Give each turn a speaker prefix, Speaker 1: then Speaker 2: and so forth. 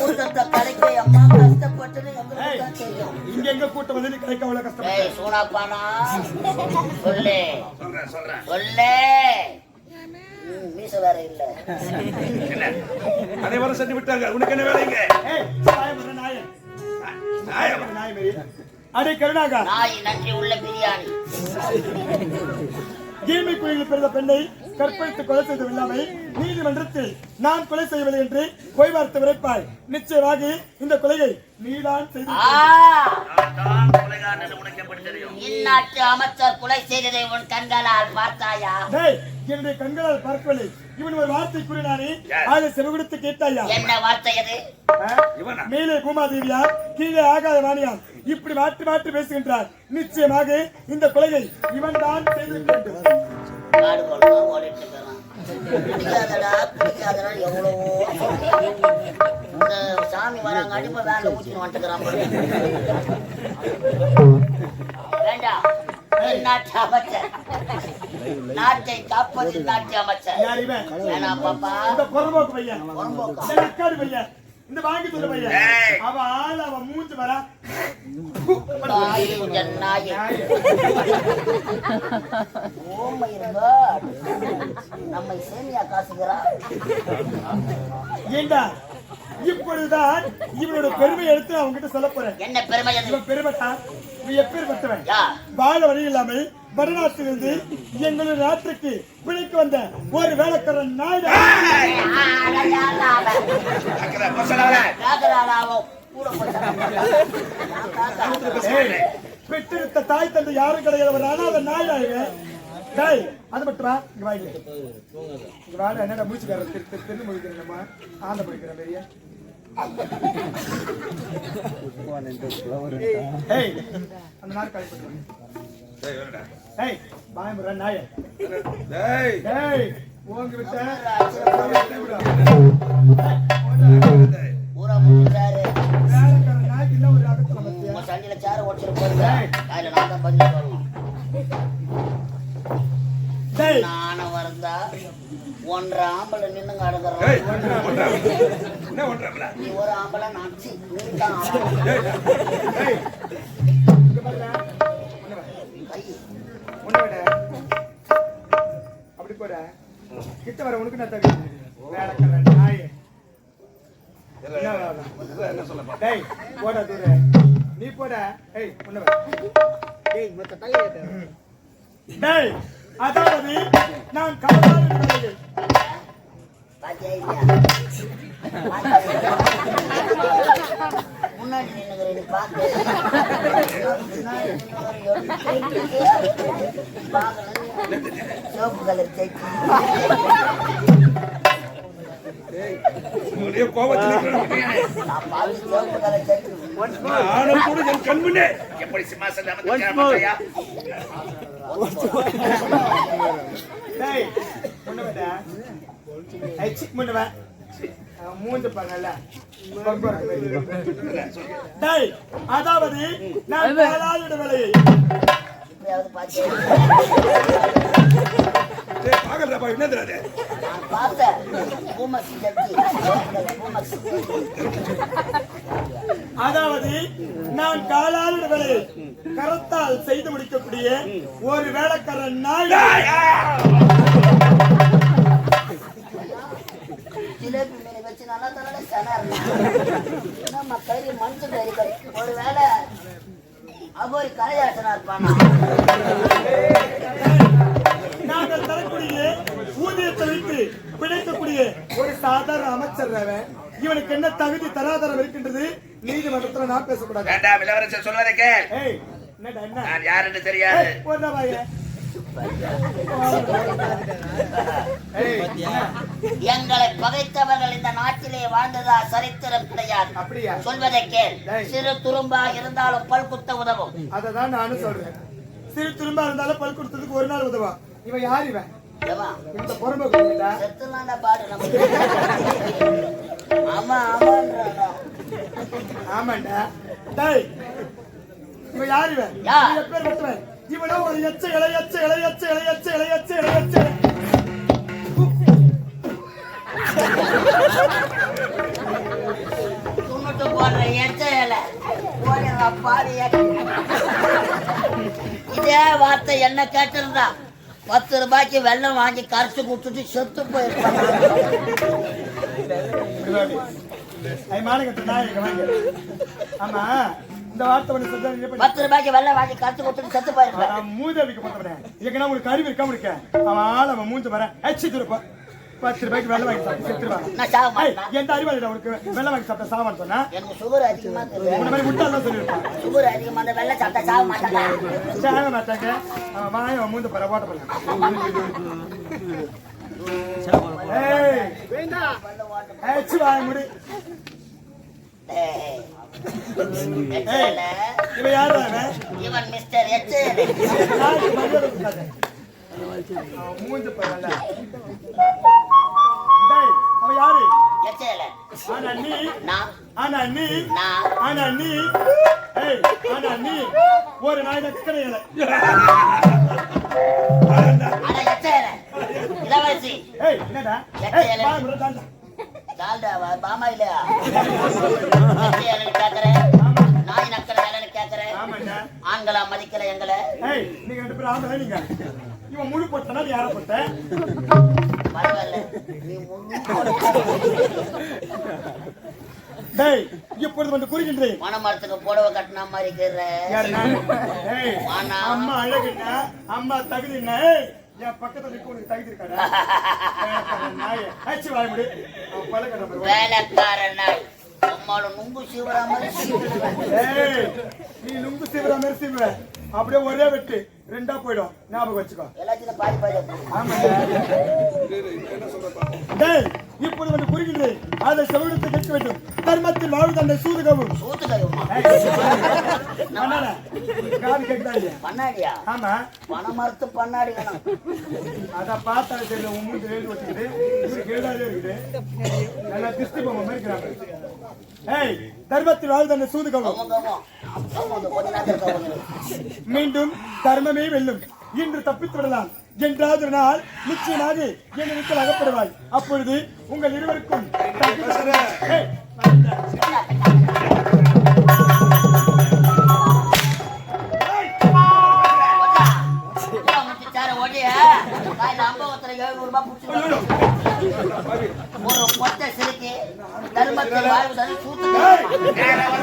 Speaker 1: கூட்டத்தை கலைக்க அம்மா கஷ்டப்பட்டது எங்களுக்கு தான் தெரியும்.
Speaker 2: இங்க எங்க கூட்டம் வந்து நீ கிடைக்க அவ்வளவு கஷ்டப்பட்ட?
Speaker 1: ஏய் சூனாப்பானா சொல்லு.
Speaker 3: சொல்றேன்
Speaker 1: சொல்லு. மீச வேற இல்ல.
Speaker 3: அனைவரும் விட்டார்கள் உனக்கு என்ன வேலைங்க
Speaker 2: ஏய் சாயம் பண்ண நாயே.
Speaker 3: நியாயம்.
Speaker 2: நாய் மாரி அடே கருணாகா.
Speaker 1: நாய் நன்றி உள்ள பிரியாணி.
Speaker 2: கீமை குழியில் பிறந்த பெண்ணை கற்பழித்து கொலை செய்து இல்லாமல் நீதிமன்றத்தில் நான் கொலை செய்யவில்லை என்று பொய் வார்த்தை விரைப்பாய் நிச்சயமாக இந்த கொலையை நீதான் செய்து
Speaker 1: இந்நாட்டு அமைச்சர் கொலை செய்ததை உன் கண்களால் பார்த்தாயா?
Speaker 2: டேய் என்னுடைய கண்களால் பார்க்கவில்லை. இவன் ஒரு வார்த்தை கூறினானே. அதை செவிகொடுத்து கேட்டாயா?
Speaker 1: என்ன வார்த்தை அது?
Speaker 2: மேலே பூமாதேவியா கீழே ஆகாத வாணியாம் இப்படி மாற்றி மாற்றி பேசுகின்றார். நிச்சயமாக இந்த கொலையை இவன் தான் வேண்டும்.
Speaker 1: காடு கொள்ளலாம் ஓடிட்டு இருக்கிறான் பிடிக்காதடா பிடிக்காதடா எவ்வளவோ. இந்த சாமி வராங்க அடிப்ப வேலை ஊற்றின்னு வந்துட்டுக்கிறான். வேண்டாம் நாட்டு அமைச்சர் நாட்டை காப்பது நாட்டு அமைச்சர் வேணாம் பாப்பா.
Speaker 2: இந்த புறம்போக்கு பையன்.
Speaker 1: புறம்போக்கா?
Speaker 2: இந்த நக்காடு பையன். இந்த வாங்கி சொல்ல பையன். அவன் ஆள் அவன் மூஞ்சி வரா
Speaker 1: நாய் நாய். நம்மை சேமியா காசுகிறார்
Speaker 2: ஏண்டா? இப்பொழுதுதான் இவனோட பெருமை எடுத்து அவங்க கிட்ட சொல்ல போறேன்.
Speaker 1: என்ன பெருமை
Speaker 2: இவன் பெருமைட்டா இவன் எப்பேற்பட்டவன்?
Speaker 1: யா.
Speaker 2: வாழ வழி இல்லாமல் வடநாட்டிலிருந்து எங்களுடைய நாட்டுக்கு பிழைக்கு வந்த ஒரு வேலைக்காரன் ஏய், பெற்றெடுத்த தாய் தந்தை யாரும் கிடையாது. அனாத நாயுடா இவன். டேய் அது மட்டுமா? இங்க வாங்க இங்க வாடா என்னடா மூச்சுக்கார திரு திரு முடிக்கிறேன்மா ஆந்த முடிக்கிற பெரிய அந்த நாள் கழிப்பு
Speaker 3: டேய்,
Speaker 2: பயமுற நாய.
Speaker 3: டேய்,
Speaker 2: ஏய் ஓங்கி
Speaker 1: சண்டில சேர ஓடிச்சிட்டு போயிருங்க அதுல நான் தான் பதில் சொல்லணும்.
Speaker 2: டேய்.
Speaker 1: நானும் வரந்தா ஒன்றரை ஆம்பளை நின்னுங்க
Speaker 3: டேய்,
Speaker 1: அடுக்கிறோம்? நீ ஒரு ஆம்பளை நான்
Speaker 2: அப்படி போற கிட்ட வர உனக்கு நான் தகுதி வேலைக்காரன் நாய். என்ன
Speaker 3: சொல்ல
Speaker 2: போடா தூர. நீ போடா. ஏய் ஒண்ணு வா. டேய் அதாவது நான்?
Speaker 1: முன்னாடி நின்னுக்கிற நீ பாத்து முன்னாடி சோப்பு கலர் சைக்கிள். சைக்கிள்
Speaker 3: நானும் கூட என் கண் முன்னே எப்படி சிம்மாசனம்
Speaker 2: மூஞ்ச அதாவது நான் காவலாளி வேலையை
Speaker 1: பார்த்தேன்
Speaker 2: அதாவது நான் காலாளி வேலையை கரத்தால் செய்து முடிக்கக்கூடிய ஒரு வேலைக்காரன் நாய்
Speaker 1: ஜிலேபி மீனை வச்சு நல்லா தரல சனா நம்ம கையில் மனுஷன் கறி கறி ஒரு வேளை அகோரி கரையாசனா இருப்பானா?
Speaker 2: நாங்கள் தரக்கூடிய ஊதியத்தை வைத்து பிழைக்கக்கூடிய ஒரு சாதாரண அமைச்சர் அவன். இவனுக்கு என்ன தகுதி தராதரம் இருக்கின்றது நீதிமன்றத்துல நான் பேசக்கூடாது.
Speaker 3: வேண்டாம் இளவரசர் சொல்வதை கேள். நான் யார் என்று தெரியாது.
Speaker 1: எங்களை பகைத்தவர்கள் இந்த நாட்டிலே வாழ்ந்ததா சரித்திரம் கிடையாது. சொல்வதை கேள். சிறு துரும்பா இருந்தாலும் பல் குத்த உதவும்.
Speaker 2: அததான் நானும் சொல்றேன். சிறு திரும்ப இருந்தாலும் பல் கொடுத்ததுக்கு ஒரு நாள் உதவா. இவன் யார் இவன்? இந்த பொறுமை
Speaker 1: செத்துலாண்டா பாடு ஆமா
Speaker 2: ஆமாண்டா. டேய் இவன்? யார்? இவன்? இவன் எப்பேற்பட்டவன் இவனோ ஒரு எச்ச இலை எச்ச இலை எச்ச இலை எச்ச இலை எச்ச இலை எச்ச. இலை.
Speaker 1: போடுற போடுற பாரு இதே வார்த்தை என்ன கேட்டிருந்தா? பத்து ரூபாய்க்கு வெள்ளம் வாங்கி கரைச்சு குடிச்சிட்டு செத்து போயிருப்பாங்க
Speaker 2: ஆமா. இந்த வார்த்தை பண்ணி
Speaker 1: பத்து ரூபாய்க்கு வெள்ளம் வாங்கி கரைச்சு குடிச்சிட்டு செத்து போயிருப்பாங்க
Speaker 2: அவன் மூதேவிக்கு பத்தவனே எங்கன்னா உங்களுக்கு அறிவு இருக்கா அவன் ஆள் அவன் மூஞ்ச வர அச்சு திருப்ப பத்து ரூபாய்க்கு வெள்ளம் வாங்கி சாப்பிட்டு எந்த அவனுக்கு வெள்ளம் வாங்கி சாப்பிட்ட சாவான்னு சொன்னா?
Speaker 1: எனக்கு சுகர் அதிகமா இருக்குது
Speaker 2: உன்ன மாதிரி முட்டாள் சொல்லியிருப்பான்
Speaker 1: சுகர் அதிகமா இருந்தா வெள்ளம் சாப்பிட்டா சாக மாட்டாங்க
Speaker 2: சாக மாட்டாங்க. அவன் வாய் அவன் மூஞ்ச பர ஓட்ட பண்ண ஏய். அச்சு வாய முடி.
Speaker 1: ஏய்.
Speaker 2: இவன் யாரு அவன்
Speaker 1: இவன் மிஸ்டர்.
Speaker 2: அவன் மூஞ்ச பரவாயில்ல டேய் அவன் யாரு
Speaker 1: எச்சல.
Speaker 2: ஆனா நீ
Speaker 1: நான்
Speaker 2: ஆனா நீ
Speaker 1: நான்
Speaker 2: ஆனா நீ ஏய் ஆனா நீ ஒரு நாய் நக்கடையில
Speaker 1: ஆனா எச்சல. இளவரசி
Speaker 2: ஏய் என்னடா
Speaker 1: டால்டாவா பாமா இல்லையா எச்சலன்னு கேக்குறேன். நாய் நக்கற வேலைன்னு
Speaker 2: ஆமாண்டா.
Speaker 1: ஆண்களா மதிக்கல எங்களை?
Speaker 2: நீங்க ரெண்டு பேரும் ஆம்பளை நீங்க. இவன் முழு போட்டனா நீ யார போட்ட
Speaker 1: பரவாயில்ல. நீ
Speaker 2: டேய் இப்பொழுது வந்து குறிக்கின்றேன்
Speaker 1: மணமரத்துக்கு புடவை கட்டின மாதிரி இருக்கிற.
Speaker 2: அம்மா அழகுன்னா அம்மா ஏய். என் பக்கத்துல நிக்க உனக்கு தகுதி இருக்காடா நாயே ஆச்சு வாய முடி. பழக்க நம்பர்
Speaker 1: வேலைக்கார நாய் அம்மாவோட நுங்கு சீவரா மாதிரி
Speaker 2: நீ நுங்கு சீவிர மாதிரி சீவிர அப்படியே ஒரே வெட்டு. ரெண்டா போயிடும். ஞாபகம் வச்சுக்கோ.
Speaker 1: எல்லாத்தையும் பாதி பாதி.
Speaker 2: டேய் இப்பொழுது வந்து குறிக்கின்றேன் அதை செவிடத்தை கேட்க வேண்டும். தர்மத்தில் வாழ்வு அந்த சூதுகவும்?
Speaker 1: சூத்து கையுமா
Speaker 2: அண்ணா, காது கேக்குதா இல்லையா
Speaker 1: பண்ணாடியா?
Speaker 2: ஆமா.
Speaker 1: பணமரத்து பண்ணாடி வேணும்.
Speaker 2: அத பார்த்தா தெரியல உன் மூஞ்சி எழுதி வச்சுக்கிட்டு இருக்குது. நல்லா திருஷ்டி பொம்மை ஏய் தர்மத்தில் வாழ்வு
Speaker 1: கவம் கவம் கவம் கொஞ்ச நேரத்தில் கவம்
Speaker 2: மீண்டும் தர்மமே வெல்லும். இன்று தப்பித்து விடலாம். என்றாவது ஒரு நாள் நிச்சயமாக என் வீட்டில் அகப்படுவாய். அப்பொழுது உங்கள் இருவருக்கும்
Speaker 1: ஒரு மொத்த சிறுக்கு தர்மத்தில் வாழ்வு தரும் சூத்து